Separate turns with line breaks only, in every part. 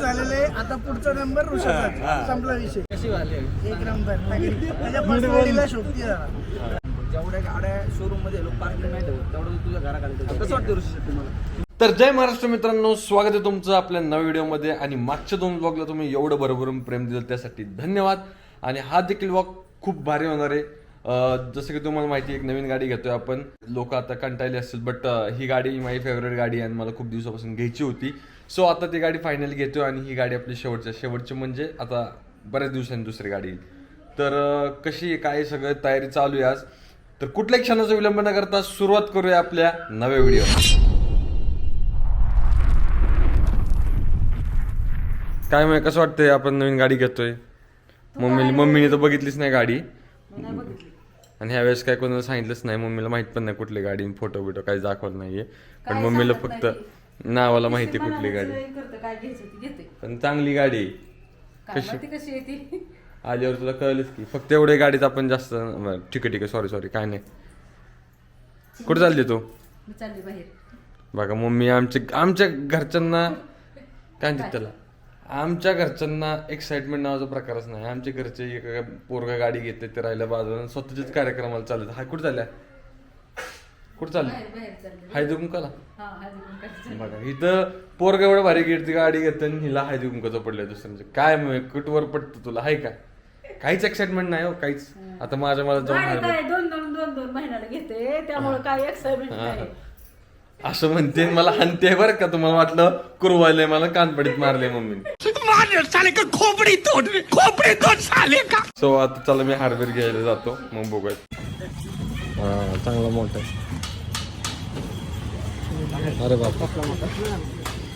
झालेलं आहे. आता पुढचा नंबर संपला विषय. कशी वाली एक नंबर. त्याच्या पर्सनॅलिटीला शोभती जरा.
जेवढ्या गाड्या शोरूममध्ये लोक पार्किंग नाही ठेवत तेवढं तू तुझ्या. कसं वाटतं ऋषी मला
तर जय महाराष्ट्र मित्रांनो स्वागत आहे तुमचं आपल्या नव्या व्हिडिओमध्ये. आणि मागच्या दोन ब्लॉगला तुम्ही एवढं भरभरून प्रेम दिलं त्यासाठी धन्यवाद. आणि हा देखील ब्लॉग खूप भारी होणार आहे. जसं की तुम्हाला माहिती आहे, एक नवीन गाडी घेतोय आपण. लोक आता कंटाळले असतील बट ही गाडी माझी फेवरेट गाडी आहे आणि मला खूप दिवसापासून घ्यायची होती. सो आता ती गाडी फायनली घेतोय आणि ही गाडी आपली शेवटच्या शेवटची म्हणजे आता बऱ्याच दिवसांनी दुसरी गाडी येईल. तर कशी काय सगळं तयारी चालू आहे आज. तर कुठल्याही क्षणाचा विलंब न करता सुरुवात करूया आपल्या नव्या व्हिडिओ काय मग कसं वाटतंय आपण नवीन गाडी घेतोय? मम्मी मम्मीने तर बघितलीच नाही गाडी. आणि ह्या वेळेस काय कोणाला सांगितलंच नाही मम्मीला माहीत पण नाही कुठली गाडी फोटो बिटो काही दाखवलं नाहीये. पण मम्मीला फक्त. नावाला माहिती कुठली गाडी. पण चांगली गाडी. कशी?
कशी आहे ती?
आल्यावर तुला कळलंच की. फक्त एवढ्या गाडीत आपण जास्त ठीक आहे ठीक आहे सॉरी सॉरी काय नाही. कुठे चालली तू?
मी चालली बाहेर.
बघा मम्मी आमच्या आमच्या घरच्यांना काय म्हणतात त्याला? आमच्या घरच्यांना एक्साइटमेंट नावाचा प्रकारच नाही. आमच्या घरचे एक पोरगा गाडी घेते ते राहिलं बाजूला स्वतःच्याच कार्यक्रमाला चालत हा कुठं चालल्या? कुठं चालली. हळदी कुंकाला बघा इथं पोरगा एवढं भारी घेते गाडी घेते आणि हिला हळदी कुंकाचं पडलंय दुसऱ्यांचं. काय कुठवर पडतं तुला हाय का? काहीच एक्साइटमेंट नाही हो काहीच. आता माझ्या मला जाऊन
दोन दोन दोन दोन महिन्याला घेते त्यामुळे काय एक्साइटमेंट
असं म्हणते मला हनते बरं का तुम्हाला वाटलं कुरवायलंय मला कानपडीत मारले मम्मीने सो आता चला मी हार्डवेअर घ्यायला जातो. मग बघूयात. हा चांगला मोठा आहे. अरे बाप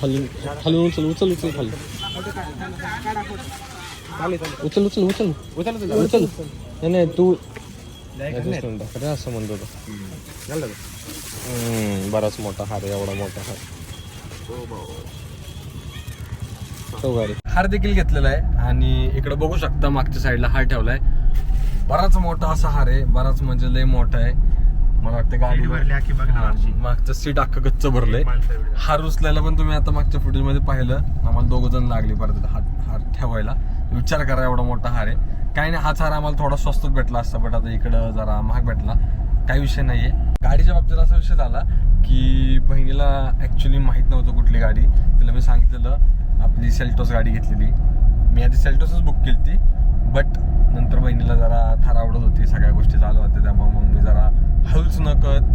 खाली खाली उचल उचल उचल खाली. उचल उचल उचल. उचल. उचल नाही नाही तू असं म्हणतो बराच मोठा हार एवढा मोठा हार. हार देखील घेतलेला आहे आणि इकडे बघू शकता मागच्या साईडला हार ठेवलाय. बराच मोठा असा हार आहे बराच म्हणजे लय मोठा आहे. मला वाटतं गाडी मागचं सीट अख्खं गच्च भरलंय. हार उचलायला पण तुम्ही आता मागच्या फुटेजमध्ये पाहिलं. आम्हाला दोघ जण लागले परत हार हार ठेवायला. विचार करा एवढा मोठा हार आहे. काही नाही हाच हार आम्हाला थोडा स्वस्तच भेटला असता बट आता इकडं जरा महाग भेटला. काही विषय नाहीये. गाडीच्या बाबतीत असा विषय झाला की बहिणीला ऍक्च्युली माहीत नव्हतं कुठली गाडी. तिला मी सांगितलेलं आपली सेल्टोस गाडी घेतलेली. मी आधी सेल्टोसच बुक केली ती बट नंतर बहिणीला जरा थार आवडत होती सगळ्या गोष्टी चालू होत्या त्यामुळे मग मी जरा हळूच नकत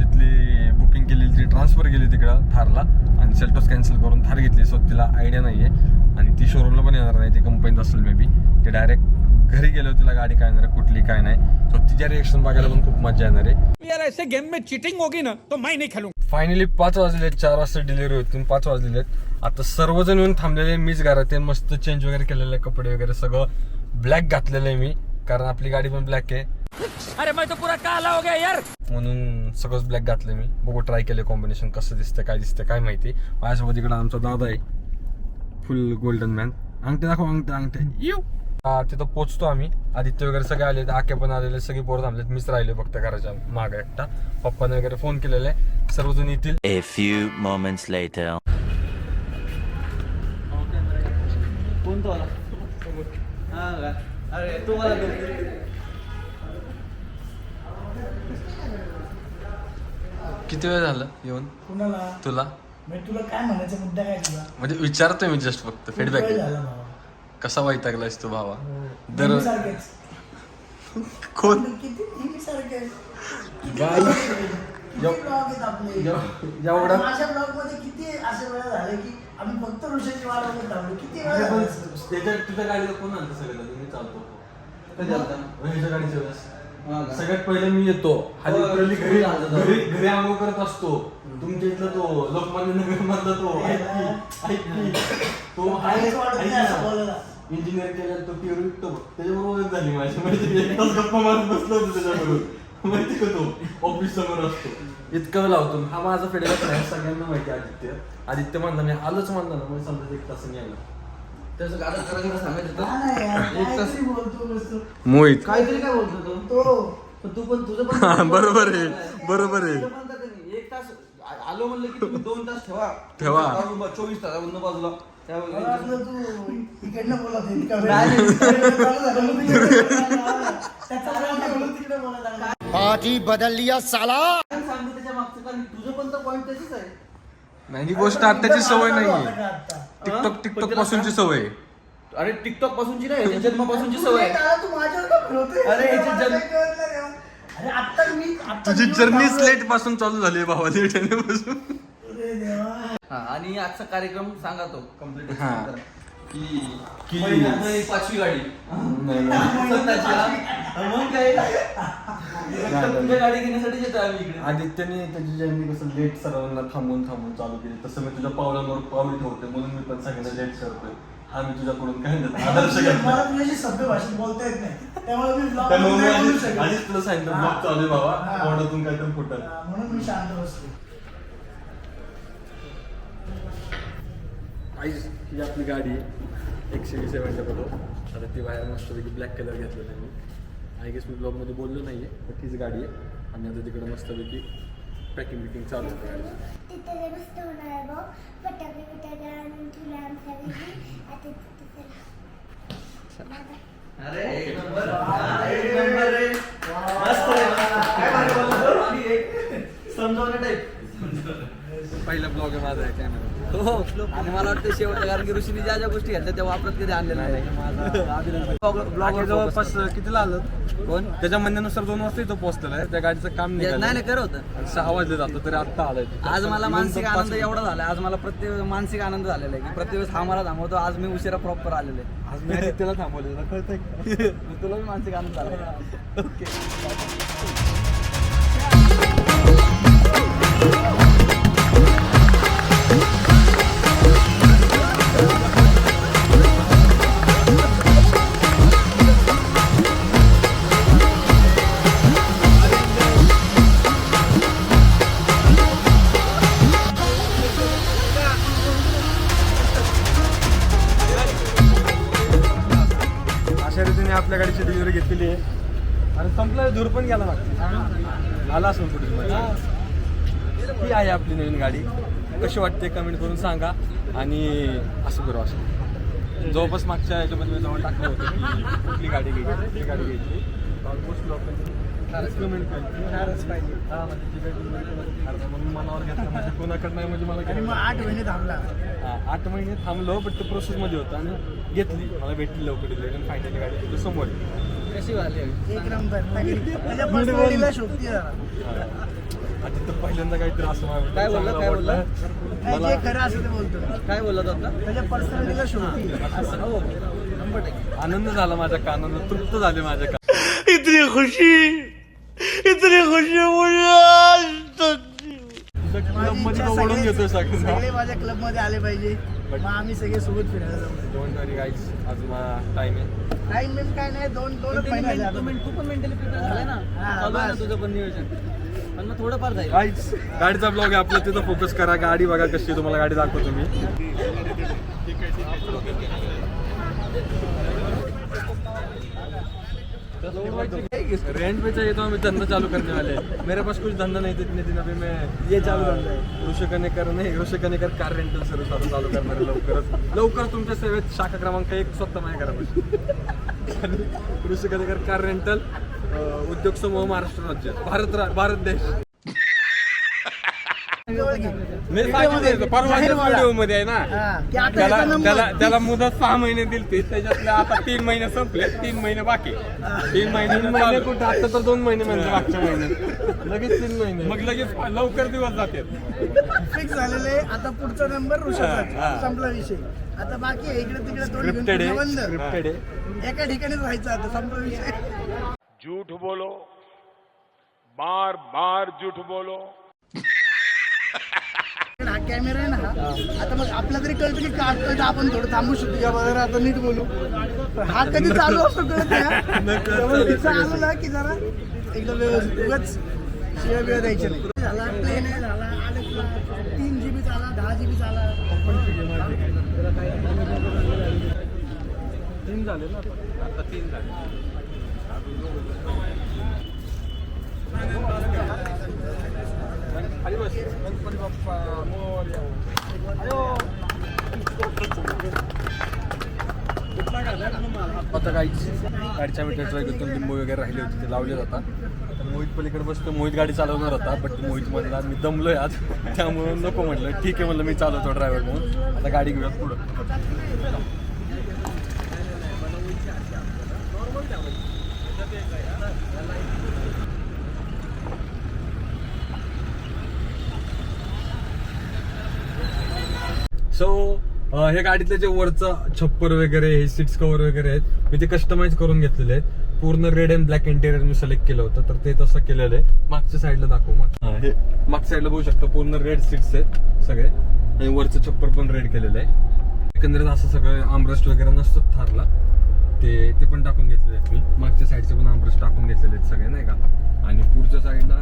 तिथली बुकिंग केलेली ती ट्रान्सफर केली तिकडं थारला आणि सेल्टोस कॅन्सल करून थार घेतली. सो तिला आयडिया नाही आहे आणि ती शोरूमला पण येणार नाही ती कंपनीत असेल मे बी ते डायरेक्ट घरी गेलो तिला गाडी काय येणार कुठली काय नाही. सो तिच्या रिएक्शन बघायला पण खूप मजा येणार आहे.
यार ऐसे गेम में चीटिंग होगी ना तो मैं नहीं खेलूंगा.
फायनली पाच वाजले चार वाजता डिलिव्हरी होती पाच वाजलेले आता सर्वजण येऊन थांबलेले मीच घरात मस्त चेंज वगैरे केलेले कपडे वगैरे सगळं. ब्लॅक घातलेलं आहे मी कारण आपली गाडी पण ब्लॅक आहे.
अरे मैं तो पूरा काला हो गया यार.
म्हणून सगळंच ब्लॅक घातलं मी. बघू ट्राय केलं कॉम्बिनेशन कसं दिसतं काय दिसतं काय माहिती. माझ्यासोबत इकडं आमचा दादा आहे. फुल गोल्डन मॅन अंगठे दाखव अंगठे अंगठे. येऊ तिथं पोचतो आम्ही. आदित्य वगैरे सगळे आले आके पण आलेले सगळे पोरं थांबलेत. मीच राहिले फक्त घराच्या मागे एकटा. पप्पाने वगैरे फोन केलेला. आहे सर्वजण येतील.
A few moments later.
हा.
किती वेळ झालं येऊन?
कुणाला?
तुला?
म्हणजे तुला काय म्हणायचा मुद्दा काय तुला?
म्हणजे विचारतोय मी जस्ट फक्त फीडबॅक
झाला
कसा वैतागलायस तू भावा? दर
नेहमीसारखेच.
कोण? एवढा?
माझ्या ब्लॉगमध्ये किती असे वेळा झाले की आम्ही फक्त ऋषाची वाट बघत किती वेळा?
त्याच्या तुझ्या गाडीला कोण आणतं सगळं मी चालतो.
कधी आलता?
गाडीच्या वेळेस
हा?
सगळ्यात पहिले मी येतो.
हो,
हल्ली घरी
जाऊ.
घरी घरी आंघोळ करत असतो. तुमच्या इथला तो लोकमान्य नगर मधला तो. ऐक की. तो. इंजिनियर केला तो प्युअर विकतो त्याच्याबरोबर झाली माझी. माहिती एक तास गप्पा मारत बसलो होतो त्याच्याबरोबर. माहिती का तो? ऑफिस समोर असतो. इतकं वेळ लावतो. हा माझा फेडबॅक नाही. सगळ्यांना माहिती आहे आदित्य. आदित्य म्हणला मी आलोच म्हणला ना मग समजा एक तासाने आलो. मोहित.
काहीतरी काय बोलतो तो?
तो.
पण तू पण तुझं
हा,
पण
बरोबर आहे, बरोबर आहे.
एक तास आलो म्हणलं की तुम्ही दोन तास ठेवा.
ठेवा.
चोवीस तास बाजूला. त्याच्या मागचं कारण तुझं पण तर पॉईंट त्याचीच आहे.
नाही ही गोष्ट आत्ताची सवय नाही? टिकटॉक टिकटॉक पासूनची सवय
अरे टिकटॉक पासूनची नाही ह्याच्या जन्मापासूनची सवय आहे.
त्याला तू माझ्यावर का फिरवतोय?
अरे, याची
मला
जन-
काही कळत नाही रे. अरे आता मी आता
तुझी
मी
जर्नी
थांबलोय.
लेटपासून चालू झाली भावा लेट येण्यापासून
अरे देवा.
हा आणि आजचा कार्यक्रम सांगा तो कंप्लीट
हा.
की पाचवी गाडी हा. मग काय? गाडी घेण्यासाठी येतो आम्ही इकडे.
आदित्यने त्याची जर्नी कसं लेट सर्वांना थांबून थांबून चालू केली. तसं मी तुझ्या पावलांवर पाऊल ठेवते म्हणून मी पण सगळ्यांना लेट करतोय. आम्ही तुझ्याकडून काय नाही आदर्श घेतला
मला तुझ्याशी सभ्य भाषेत बोलता येत नाही. त्यामुळे मी vlog
त्यामुळे मी
मध्ये नाही बोलू
आधीच
शकत.
आधीच तुला सांगितलं
हा.
ब्लॉग चालू आहे बाबा.
हा.
तोंडातून काय तर फुटत
हा, म्हणून मी शांत बसलो.
आईच ही आपली गाडी आहे. एकशे वीस पडो आता ती बाहेर मस्तपैकी ब्लॅक कलर घेतलेला आहे मी. आय गेस मी ब्लॉगमध्ये बोललो नाही आहे तीच गाडी आहे. आणि आता तिकडे मस्तपैकी पॅकिंग बिकिंग चालू आहे.
तिथे लय मस्त होणार आहे बघ. फटाके बिटाके आणून तुला आमच्या घरी. आता तिथे चला.
अरे एक नंबर. एक नंबर रे. मस्त रे काय भारी बोलला? तो? टाईप
पहिला ब्लॉग आहे माझा कॅमेरा
हो. आणि मला वाटतं शेवटच्या कारण की ऋषीने ज्या ज्या गोष्टी घेतल्या त्या वापरत कधी आणलेल्या नाही.
ब्लॉग जवळपास कितीला आलं?
कोण?
त्याच्या म्हणण्यानुसार दोन वाजता इथं पोहोचलेला आहे. त्या गाडीचं काम
नाही
निघालं.
नाही करत होतं.
आणि सहा वाजले जातो तरी आत्ता आलाय.
आज मला मानसिक आनंद. एवढा झाला आज मला प्रत्येक मानसिक आनंद झालेला आहे की प्रत्येक वेळेस हा मला थांबवतो. आज मी उशिरा प्रॉपर आलेले
आज मी आदित्यला थांबवलेलं कळतंय
तुला मानसिक आनंद झाला ओके.
ही आहे आपली नवीन गाडी. कशी वाटते कमेंट करून सांगा. आणि असं करू असं. जवळपास मागच्या याच्यामध्ये मी जवळ टाकलं होतं कुठली गाडी घ्यायची कुठली गाडी घ्यायची. ऑलमोस्ट कमेंट पाहिजे. हा म्हणजे म्हणून मनावर घेतलं म्हणजे कोणाकडं नाही म्हणजे मला
आठ महिने थांबला.
हा, आठ महिने थांबलो बट ते प्रोसेसमध्ये होतं. आणि घेतली. मला भेटली लवकर फायनली गाडी. तुझ्या समोर.
कशी वाली
एक नंबर माझ्या जरा.
आता तर पहिल्यांदा काहीतरी असं मला
काय बोलला, काय बोलला?
नाही, जे खरं असं ते बोलतो
काय बोलत होता
त्याच्या पर्सनॅलिटीला
हो.
आनंद झाला माझ्या कानानं तृप्त झाले माझ्या कान
माझी
मध्ये
इच्छा
तो ओढून
सगळे-
घेतोय सगळं
सगळे माझ्या क्लबमध्ये आले पाहिजे. मग आम्ही सगळे सोबत फिरायला जाऊ.
डोंट वरी गाईस आज टाइम आहे.
टाइम बिम काय नाही दोन दोनच महिने झाले.
तू पण मेंटली प्रिपेअर झालाय ना?
हा,
चालू आहे ना
बस.
तुझं पण नियोजन. पण मग थोडंफार जाईल.
गाईस गाडीचा ब्लॉग आहे आपलं तिथं फोकस करा. गाडी बघा कशी आहे, तुम्हाला गाडी दाखवतो मी. रेंट पे चाहिए तो हमें धंधा चालू करने वाले हैं मेरे पास कुछ धंधा नहीं था इतने दिन अभी मैं
ये चालू धंदा आहे.
ऋषी कनेकर नाही Rishi Kanekar car rental service आता चालू करणार लवकरच लवकर तुमच्या सेवेत शाखा क्रमांक एक स्वतः माझ्या घरापाशी आणि ऋषी कनेकर कार रेंटल उद्योग समूह महाराष्ट्र राज्य भारत भारत देश.
मी सांगितलं परवाच्या. व्हिडिओमध्ये आहे ना
हा,
त्याला. त्याला त्याला मुदत सहा महिने दिलती त्याच्यातले आता तीन महिने संपले तीन महिने बाकी. तीन महिने
महिने कुठं? आता तर दोन महिने म्हणजे मागच्या महिन्यात. लगेच तीन महिने.
मग लगेच लवकर दिवस जाते
फिक्स झालेले आता पुढचा नंबर. ऋषाचा संपला विषय. आता बाकी आहे, इकडे तिकडे एका ठिकाणीच राहायचं आता. संपला विषय.
झूठ बोलो. बार बार झूठ बोलो.
हा कॅमेरा आहे ना हा. आता मग आपल्याला तरी कळतं की काढतोय तर आपण थोडं थांबू शकतो. या बघा आता नीट बोलू. पण हा कधी चालू असतो कळत नाही हा. त्यामुळे तिथं आलो ना की जरा एकदम व्यवस्थित उगाच शिव्या बिव्या द्यायच्या नाही. झाला प्लेन आहे झाला आले तीन जी बी झाला दहा जी बी झाला.
गाडीच्या बस गणपती बाप्पा आता गाडीच्या लिंबू वगैरे राहिले होते ते लावले जातात. मोहित पलीकडे बसतो मोहित गाडी चालवणार होता बट मोहित म्हणला मी दमलोय आज. त्यामुळे नको म्हटलं ठीक आहे म्हटलं मी चालवतो ड्रायव्हर म्हणून. आता गाडी घेऊयात पुढं. सो हे गाडीतले जे वरचं छप्पर वगैरे हे सीट्स कव्हर वगैरे आहेत मी ते कस्टमाइज करून घेतलेले आहेत. पूर्ण रेड अँड ब्लॅक इंटेरियर मी सिलेक्ट केलं होतं तर ते तसं केलेलं आहे. मागच्या साईडला दाखव माग हा, हे मागच्या साईडला बघू शकतो पूर्ण रेड सीट्स आहेत सगळे. आणि वरचं छप्पर पण रेड केलेलं आहे. एकंदरीत असं सगळं आमरस्ट वगैरे नसतं थारला. ते ते पण टाकून घेतलेले आहेत मी. मागच्या साईडचे पण आमरस्ट टाकून घेतलेले आहेत सगळे नाही का? आणि पुढच्या साईडला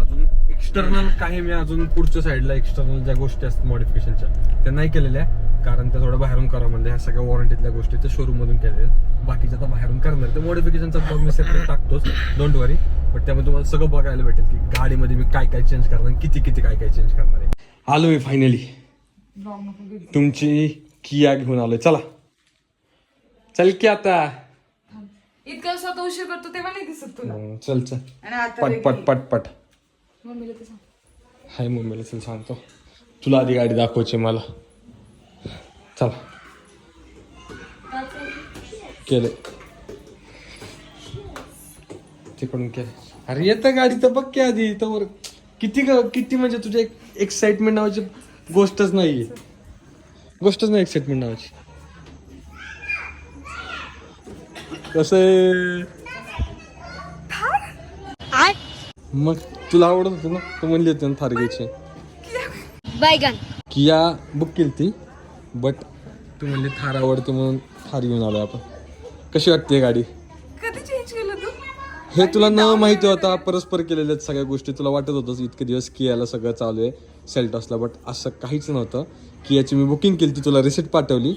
अजून एक्सटर्नल काही मी अजून पुढच्या साईडला एक्सटर्नल ज्या गोष्टी असतात मॉडिफिकेशनच्या त्या नाही केलेल्या कारण त्या थोडं बाहेरून करा म्हणजे ह्या सगळ्या वॉरंटीतल्या गोष्टी त्या शोरूम मधून केलेल्या. बाकीच्या तर बाहेरून करणार. ते मॉडिफिकेशनचा ब्लॉग मी सेपरेट टाकतोच. डोंट वरी बट त्यामध्ये तुम्हाला सगळं बघायला भेटेल की गाडीमध्ये मी काय काय चेंज करणार किती किती काय काय चेंज करणार आहे. आलो मी फायनली तुमची किया घेऊन आलोय. चला. चल की आता.
इतका स्वतः उशीर करतो तेव्हा नाही दिसत तुला.
चल चल. पट पट पट पट.
मम्मीला सांग.
हाय मम्मीला चल सांगतो. तुला आधी गाडी दाखवायची मला. चला. केले. तिकडून केले. अरे येतं गाडी तर बघ की आधी तर किती ग- किती म्हणजे तुझ्या एक्साइटमेंट नावाची गोष्टच नाही गोष्टच नाही एक्साइटमेंट नावाची. कसं आहे? मग तुला आवडत होतं ना? तू म्हणली होती ना थार घ्यायची
बैगन
किया बुक केली ती बट तू म्हणली थार आवडते म्हणून थार घेऊन आलो आपण. कशी वाटते गाडी?
कधी चेंज केलं तू?
हे तुला न माहिती होता परस्पर केलेल्या सगळ्या गोष्टी तुला वाटत होतं इतके दिवस कियाला सगळं चालू आहे सेल्टॉसला बट असं काहीच नव्हतं. कियाची मी बुकिंग केली ती तुला रिसिट पाठवली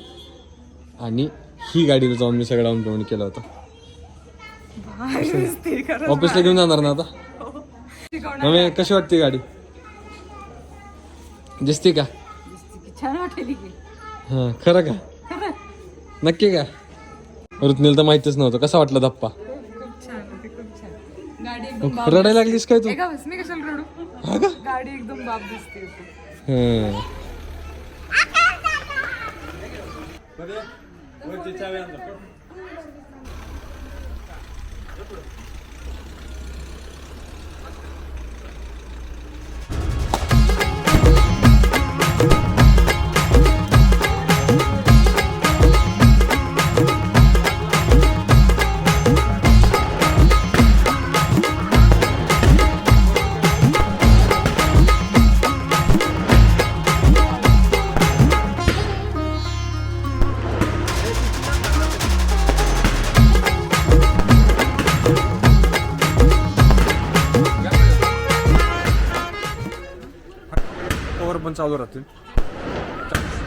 आणि ही गाडीला जाऊन मी सगळं डाऊन पेमेंट केलं होतं. ऑफिसला घेऊन जाणार ना आता? मग कशी वाटते गाडी? दिसते का?
छान वाटली की.
हा खरं का? नक्की का? ऋतनील तर माहितीच नव्हतं. कसा वाटला धप्पा?
खूप छान होती खूप छान. गाडी एकदम
रडायला लागलीस काय तू?
एका बस मी कशाला रडू?
हा का?
गाडी एकदम बाप दिसते.
हं.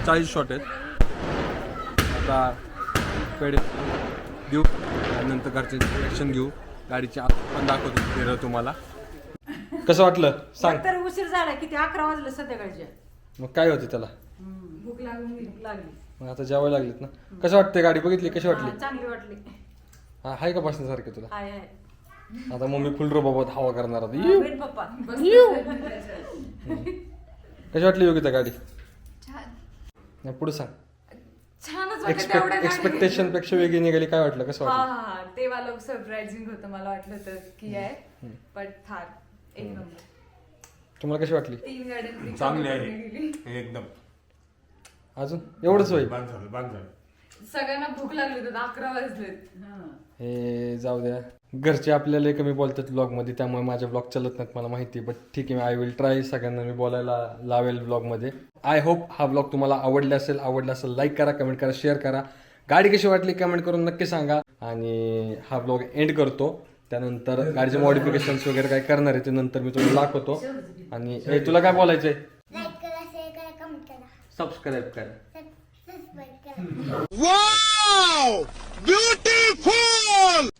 चाळीस शॉट आहेत. आता पेढे देऊ आणि नंतर घरचे ॲक्शन घेऊ. गाडीची आत पण दाखवतो फिरव तुम्हाला. कसं वाटलं? सांग.
तर उशीर झाला किती? अकरा वाजले संध्याकाळच्या
मग काय होते त्याला?
भूक
लागली
मग आता जेवायला लागलीत ना? कसं वाटते गाडी? बघितली? कशी वाटली?
हा, चांगली वाटली.
हा आहे का बसण्यासारखे तुला?
हाय हाय.
आता मम्मी फुल रोबाबत हवा करणार आता.
पप्पा.
कशी वाटली योगिता गाडी? नाही पुढे सांग.
छानच
एक्सपेक्ट
तेवढ्या
एक्सपेक्टेशनपेक्षा वेगळी निघाली काय वाटलं? कसं
हा
वाटलं
हा. ते वाला सरप्राइझिंग होतं मला वाटलं होतं की आहे पण थार एक नंबर
तुम्हाला कशी वाटली?
तीन
चांगली. आहे. एकदम.
अजून? एवढंच होईल.
बाद झालं झालं.
सगळ्यांना भूक लागली होती अकरा वाजलेत.
हे. जाऊ द्या. घरचे आपल्याला लय कमी बोलतात ब्लॉगमध्ये त्यामुळे माझे ब्लॉग चलत नाहीत मला माहिती बट ठीक आहे आय विल ट्राय सगळ्यांना मी बोलायला लावेल ब्लॉगमध्ये आय होप हा ब्लॉग तुम्हाला आवडला असेल आवडला असेल लाईक करा कमेंट करा शेअर करा. गाडी कशी वाटली कमेंट करून नक्की सांगा. आणि हा ब्लॉग एंड करतो. त्यानंतर गाडीचे मॉडिफिकेशन वगैरे काय करणार आहे ते नंतर मी तुला दाखवतो. आणि हे तुला काय बोलायचंय?
लाईक करा.
Wow! Beautiful!